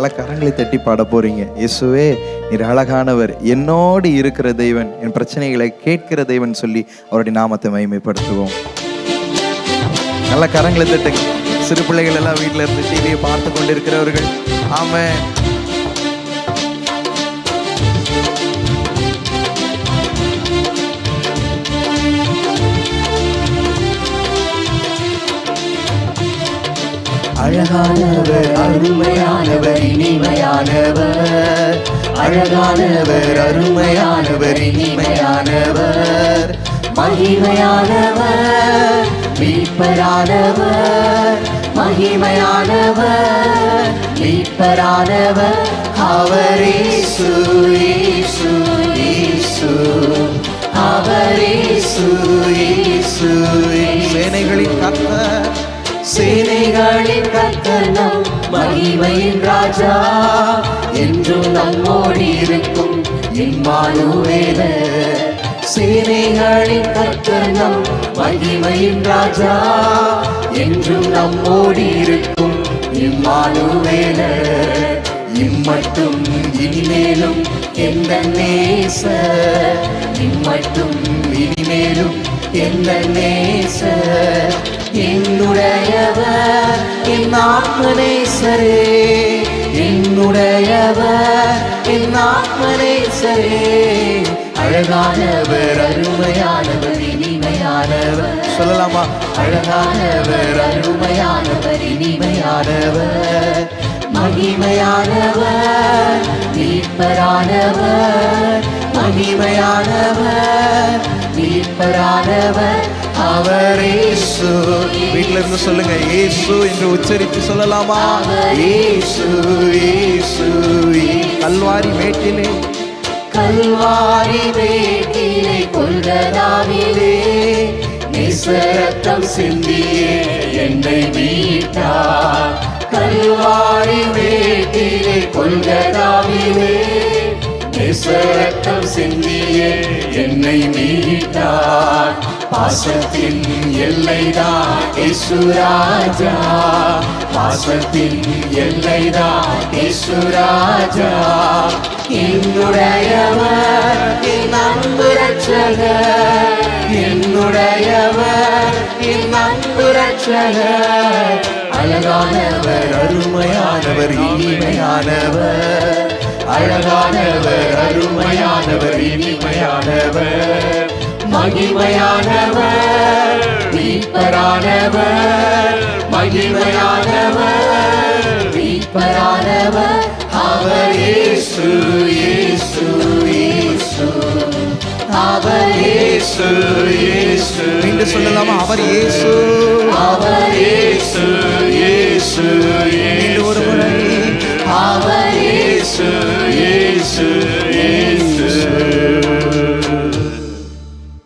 நல்ல கரங்களை தட்டி பாட போறீங்க. இயேசுவே நீர் அழகானவர். என்னோடு இருக்கிற தெய்வன் என் பிரச்சனைகளை கேட்கிற தெய்வன் சொல்லி அவருடைய நாமத்தை மகிமைப்படுத்துவோம். நல்ல கரங்களை தட்டுங்க சிறு பிள்ளைகள் எல்லாம் வீட்டில் இருந்து டிவியை பார்த்து கொண்டிருக்கிறவர்கள். ஆமென். அழகானவர் அருமையானவர். இனிமையானவர் அழகானவர் அருமையானவர் இனிமையானவர். மகிமையானவர் மீட்பரானவர். மகிமையானவர் மீட்பரானவர். அவரே சுயேசு இயேசு அவரே சுயேசு சேனைகளின் கர்த்தர். சேனைகளின் கர்த்தனம் மகிமையின் ராஜா. என்றும் நம்மோடி இருக்கும் இம்மானுவேல சேனைகளின் கர்த்தனம் மகிமையின் ராஜா. என்றும் நம்மோடி இருக்கும் இம்மானுவேல இம்மட்டும் இனிமேலும் எந்த நேச இம்மட்டும் இனிமேலும் எந்த நேச என்னுடையவர் என் ஆத்மநேசரே. என்னுடையவர் என் ஆத்மநேசரே. அழகானவர் அருமையானவர் இனிமையானவர். சொல்லலாமா? அழகானவர் அருமையானவர் இனிமையானவர். மகிமையானவர் மீட்பரானவர் மகிமையானவர் மீட்பரானவர் அவரே வீட்ல இருந்து சொல்லுங்க இயேசு என்று உச்சரித்து சொல்லலாமா? இயேசு இயேசு கல்வாரி மேட்டிலே. கல்வாரி வேட்டிலே கொள்கதாவிலே நிசரத்தம் சிந்தியே என்னை மீட்டார் கல்வாரி வேட்டிலே கொள்கதாவிலே நிசரத்தம் சிந்தியே என்னை மீட்டார் பாசத்தின் எல்லைதான் இசுராஜா பாசத்தின் எல்லைதான் இசுராஜா என்னுடையவர் என் அன்பு ரட்சகர் என்னுடையவர் என் அன்பு ரட்சகர் அழகானவர் அருமையானவர் இனிமையானவர். அழகானவர் அருமையானவர் இனிமையானவர். மகிமையானவர் மீட்பரானவர் மகிமையானவர் மீட்பரானவர். அவர் இயேசு இயேசு இயேசு. அவர் இயேசு இயேசு என்று சொல்லலாமா? அவர் இயேசு. அவர் இயேசு இயேசு ஒரு முறை. அவர் இயேசு